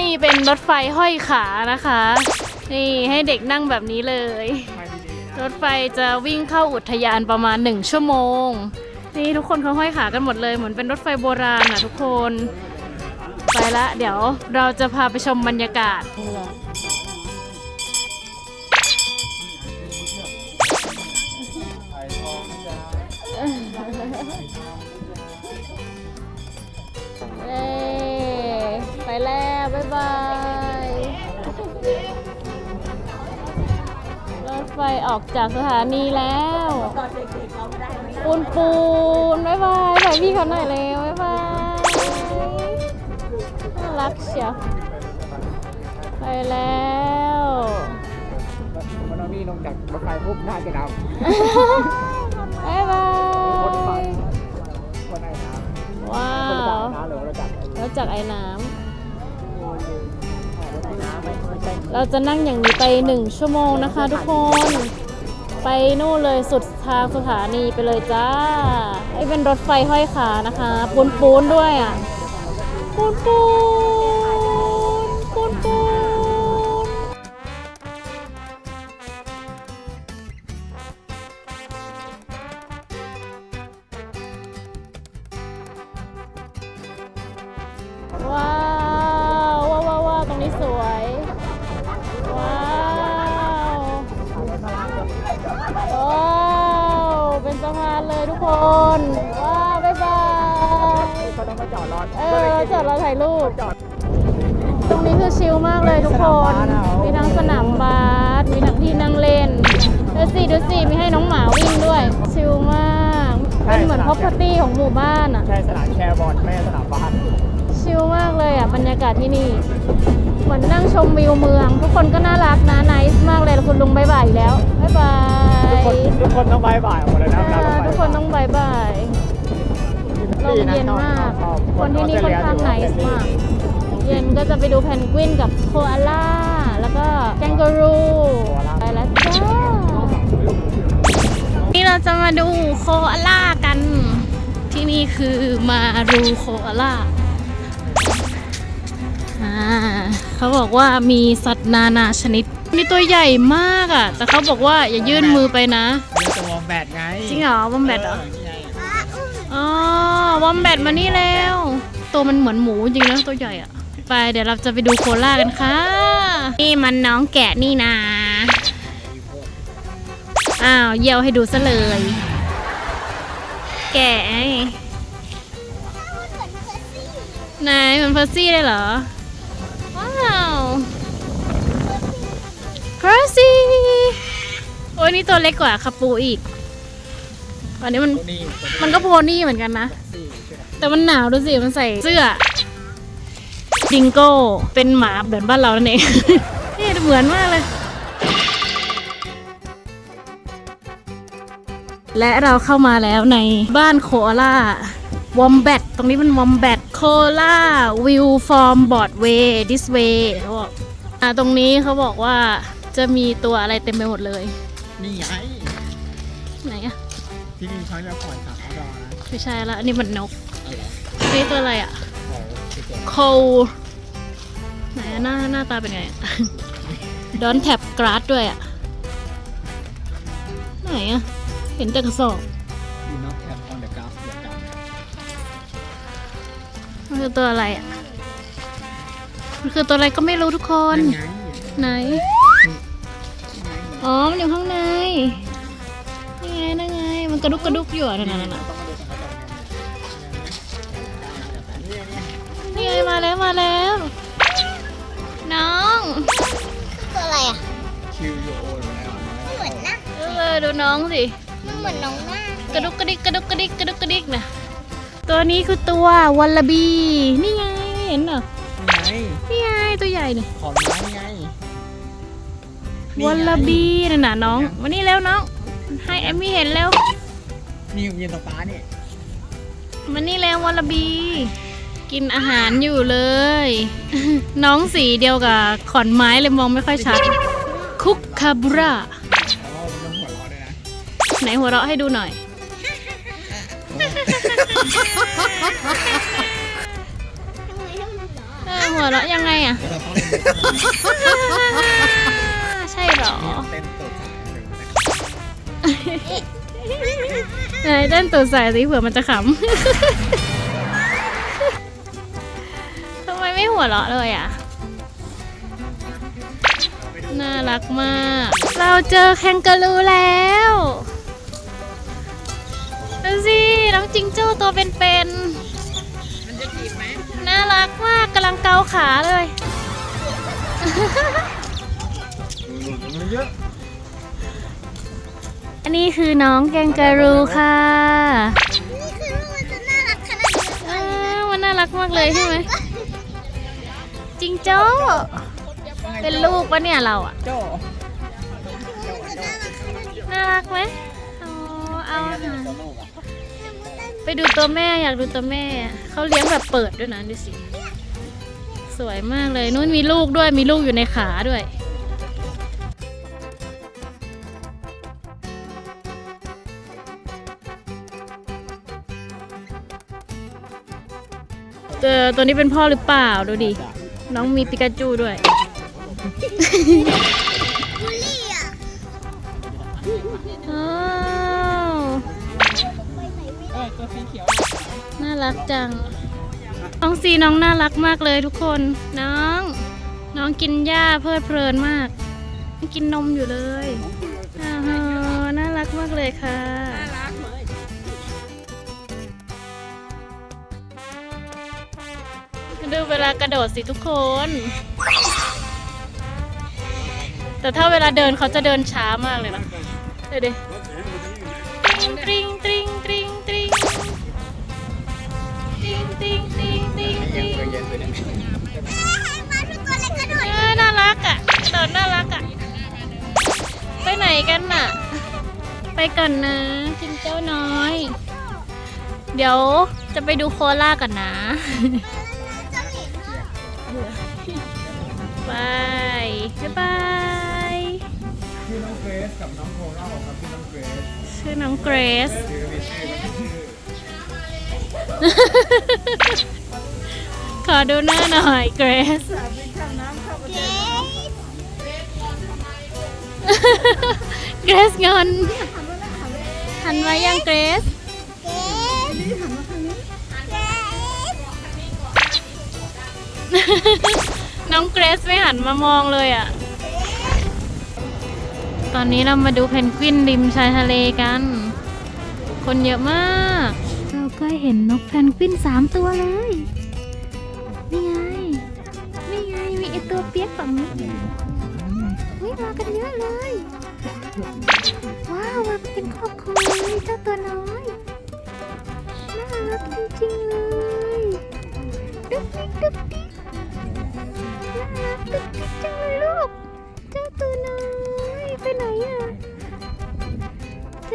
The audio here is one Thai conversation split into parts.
นี่เป็นรถไฟห้อยขานะคะ นี่ให้เด็กนั่งแบบนี้เลย รถไฟจะวิ่งเข้าอุทยานประมาณ 1 ชั่วโมง นี่ทุกคนเขาห้อยขากันหมดเลยเหมือนเป็นรถไฟโบราณอะทุกคน ไปละเดี๋ยวเราจะพาไปชมบรรยากาศ ไฟออกจากสถานีแล้วปูนปูนบ๊ายบายถ่ายพี่เขาหน่อยเร็วบ๊ายบายน่ารักเชียวไปแล้วมันมีลงจากรถไฟปุ๊บน่าจะดำบ๊ายบาคนไฟยคนไหนน้ำว้าคนจัวบน้ำหรือเราจับแล้วจากไอ้น้ร เราจะนั่งอย่างนี้ไปหนึ่งชั่วโมงนะคะทุกคน ไปนู่นเลยสุดทางสถานีไปเลยจ้าไอ้เป็นรถไฟห้อยขานะคะ ปูนปูนด้วยอะ ปูนปูนปูนปูนว้า เออจอดเราถ่ายรูปจอดตรงนี้คือชิลมากเลยทุกคน มีทั้งสนามบาส มีทั้งที่นั่งเล่น ดูสิดูสิมีให้น้องหมาวิ่งด้วย ชิลมาก เป็นเหมือนพ r o พ e r t y ของหมู่บ้านอะ ใช่สนามแชร์บอลไม่ใช่สนามบาสชิลมากเลยอะบรรยากาศที่นี่ เหมือนนั่งชมวิวเมือง ทุกคนก็น่ารักนะไนส์มากเลยคุณลุงบายบายอีกแล้วบายบาย ทุกคนทุกคนต้องบายบายหมดเลยนะอ่าทุกคนต้องบายบาย ลมเย็นมาก คนที่นี่ค่อนข้างไนส์มาก เย็นก็จะไปดูแพนกวินกับโคอาล่า แล้วก็แคนการูไปแล้วจ้า นี่เราจะมาดูโคอาล่ากัน ที่นี่คือมารูโคอาล่าอ่าเขาบอกว่ามีสัตว์นานาชนิดมีตัวใหญ่มากอะ แต่เขาบอกว่าอย่ายื่นมือไปนะเรื่องตัววอมแบดไง จริงเหรอวอมแบทเหรอนี่ไงอ๋อ วอมแบทมานี่แล้ว ตัวมันเหมือนหมูจริงนะตัวใหญ่อะไปเดี๋ยวเราจะไปดูโคล่ากันค่ะ นี่มันน้องแกะนี่นาอ้าวเยี่ยวให้ดูซะเลย แกะไหนเหมันเพอร์ซี่เลยเหรอ ว้าวเพอร์ซี่โอ้ยนี่ตัวเล็กกว่าคาปูอีกอันนี้มันมันก็โพนี่เหมือนกันนะสี่ แต่มันหนาวดูสิ มันใส่เสื้อดิงโก้ เป็นหมาเหมือนบ้านเรานั่นเอง นี่เหมือนมากเลย และเราเข้ามาแล้วในบ้านโคอาล่าวอมแบตตรงนี้มันวอมแบตโคล่าวิวฟอร์มบอร์ดเวย์ดิสเวย์เขาบอกอ่าตรงนี้เขาบอกว่าจะมีตัวอะไรเต็มไปหมดเลย นี่ไงไหนอะที่นี่เขาจะปล่อยสัตว์เอาดอนะไม่ใช่ละอันนี้มันนกเอาเหรอ นี่ตัวอะไรอะโอ้โหสุดยอดโคไหนอะหน้าหน้าตาเป็นไงอะดอนแท็บกราสด้วยอะไหนอะเห็นแต่กระสอบดีน็อตแคปออนเดอะกราฟเดียวกันมันคือตัวอะไรอะมันคือตัวอะไรก็ไม่รู้ทุกคนนั่นไงไหนนี่ไงอ๋อ มันอยู่ข้างใน นี่ไงนั่นไง มันกระดุกกระดุกอยู่อะนั่นน่ะ ไงมาแล้วมาแล้ว น้องตัวอะไรอะคิวยูโอแล้วเหมือนนะเออดูน้องสิ มันเหมือนน้องหน้ากระดุกกระดิกกระดุกกระดิกกระดุกกระดิกนะตัวนี้คือตัววัลลบี นี่ไงเห็นเหรอนี่ไงนี่ไงตัวใหญ่นี่ขอนไม้นี่ไงนี่ไงวัลลบีน่ะนะน้องมานี่แล้วน้องให้แอมมี่เห็นแล้วนี่ยืนตรงฟ้านี่มานี่แล้ววัลลบี กินอาหารอยู่เลย น้องสีเดียวกับขอนไม้เลยมองไม่ค่อยชัด คุกคาบราอ๋อมันต้องหัวเระไหนหัวเราะให้ดูหน่อย เออหัวเราะยังไงอะ ใช่เหรอไหนเต้นตัวใส่สิเผื่อมันจะขำ หัวเราะเลยอะ น่ารักมาก เราเจอแคนการูแล้วดูสิน้องจิงโจ้ตัวเป็นมันจะจีบไหมๆน่ารักมากกำลังเกาขาเลยมันเยอะอันนี้คือน้องแกงการูค่ะนี่คือลูกมันจะน่ารักขนาดนี้อ้าวมันน่ารักมากเลยใช่ไหม จิงโจ้เป็นลูกปะเนี่ยเราอะโจ้มันจะน่ารักขนาดนี้น่ารักไหมเอาเอาอาหารตัวลูกอะไปดูตัวแม่อยากดูตัวแม่ เขาเลี้ยงแบบเปิดด้วยนะดูสิสวยมากเลยนู่นมีลูกด้วยมีลูกอยู่ในขาด้วยเจอตัวนี้เป็นพ่อหรือเปล่าดูดิ น้องมีปิกาจูด้วยบูลลี่อะอ้าวเออตัวสีเขียวน่ารักจัง น้องซีน้องน่ารักมากเลยทุกคน น้อง น้องกินหญ้าเพลิดเพลินมาก กินนมอยู่เลยอ้าวน่ารักมากเลยค่ะ ดูเวลากระโดดสิทุกคน แต่ถ้าเวลาเดินเขาจะเดินช้ามากเลยนะเดี๋ยวดิตริงตริงตริงตริงตริงตริงตริงตริงตริงเคยเย็นไปเนี่ยมาทุกตัวเลยกระโดดเออน่ารักอะกระโดดน่ารักอะ ไปไหนกันน่ะ ไปก่อนนะจิงเจ้าน้อย เดี๋ยวจะไปดูโคล่ากันนะ บายบ๊ายบายชื่อน้องเกรซกับน้องโคล่าบอกครับชื่อน้องเกรซชื่อน้องเกรซชื่อมีชื่อขอดูหน้าหน่อยเกรซเกรซเงินหันมายังเกรซเจ๊เจ๊ น้องเกรซไม่หันมามองเลยอะ ตอนนี้เรามาดูเพนกวินริมชายทะเลกัน คนเยอะมาก เราก็เห็นนกเพนกวินสามตัวเลย นี่ไง นี่ไง มีไอตัวเปียกฝั่งนี้เฮ้ยมากันเยอะเลย ว้าวมาเป็นครอบครัว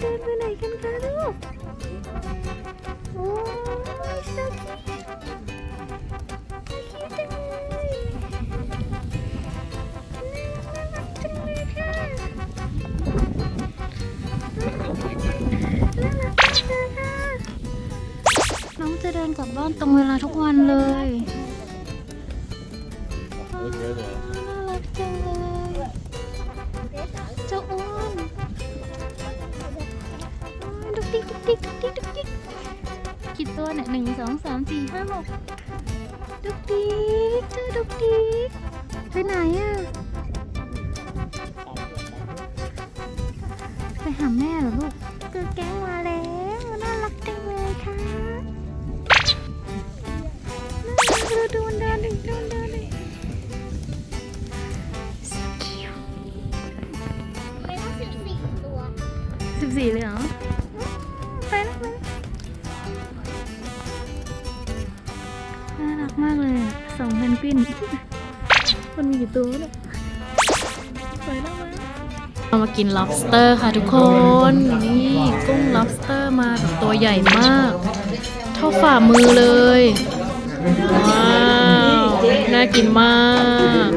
เดินไปไหนกันคะลูก โอ้ยสกีสกีจังเลยน่ารักจังเลยค่ะน่ารักมากเลยค่ะ น้องจะเดินกลับบ้านตรงเวลาทุกวันเลยอ้าวน่ารักจังเลย เจ้าอ้วน อ้าวดุกดิกดุกดิกดุกดิกดุกดิกกี่ตัวเนี่ยหนึ่งสองสามสี่ห้าหกดุกดิกเจ้าดุกดิกไปไหนอะไปหาแม่เหรอลูกเกิดแก๊งมาแล้ว มากเลยอะสองเพนกวิน มันมีกี่ตัวเนี่ยไปแล้วมาเรามากิน lobster ค่ะทุกคน นี่กุ้ง lobster มาแบบตัวใหญ่มาก เท่าฝ่ามือเลย ว้าว น่ากินมาก